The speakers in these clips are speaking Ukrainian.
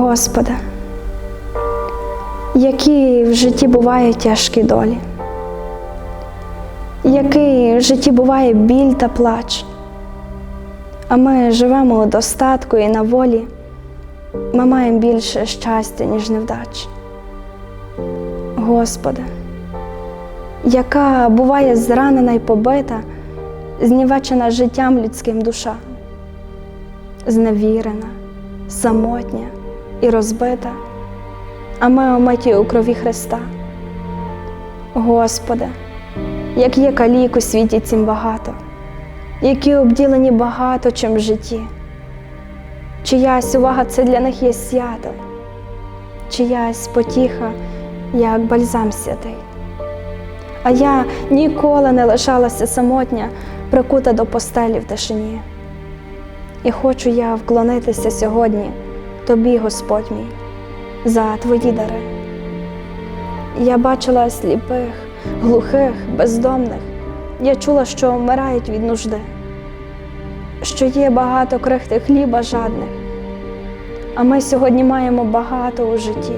Господи, які в житті бувають тяжкі долі, який в житті буває біль та плач, а ми живемо у достатку і на волі, ми маємо більше щастя, ніж невдач. Господи, яка буває зранена і побита, знівечена життям людським душа, зневірена, самотня і розбита, а ми омиті у крові Христа. Господи, як є калік у світі цім багато, які обділені багато чим в житті, чиясь увага це для них є свято, чиясь потіха, як бальзам святий. А я ніколи не лишалася самотня, прикута до постелі в тишині. І хочу я вклонитися сьогодні тобі, Господь мій, за твої дари. Я бачила сліпих, глухих, бездомних. Я чула, що вмирають від нужди, що є багато крихти хліба жадних, а ми сьогодні маємо багато у житті.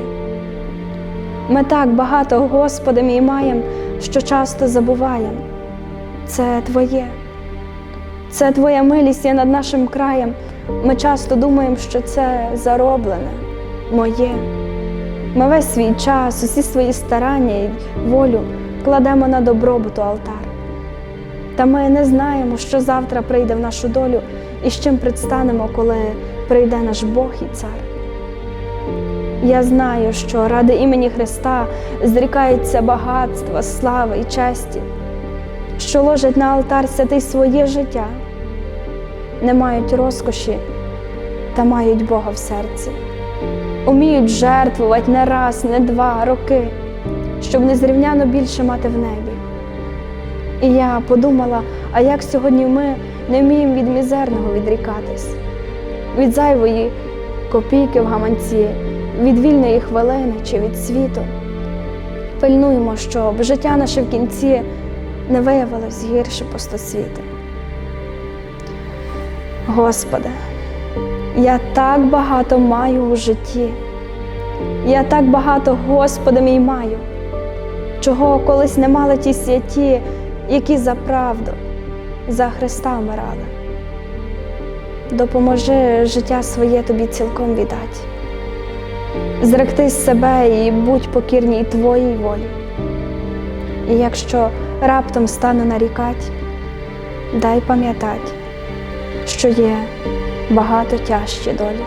Ми так багато, Господи, мій маємо, що часто забуваємо. Це Твоє. Це Твоя милість є над нашим краєм. Ми часто думаємо, що це зароблене, моє. Ми весь свій час, усі свої старання і волю кладемо на добробуту алтар. Та ми не знаємо, що завтра прийде в нашу долю і з чим предстанемо, коли прийде наш Бог і цар. Я знаю, що ради імені Христа зрікаються багатства, слави і честі, що ложать на алтар святий своє життя, не мають розкоші та мають Бога в серці, уміють жертвувати не раз, не два роки, щоб незрівняно більше мати в небі. І я подумала, а як сьогодні ми не вміємо від мізерного відрікатись, від зайвої копійки в гаманці, від вільної хвилини чи від світу. Пильнуємо, щоб життя наше в кінці не виявилось гірше пустосвіту. Господи, я так багато маю у житті, я так багато, Господи мій маю, чого колись не мали ті святі, які за правду, за Христа вмирали. Допоможи життя своє тобі цілком віддати. Зректись себе і будь покірній Твоїй волі. І якщо раптом стану нарікать, дай пам'ятать, що є багато тяжчі долі.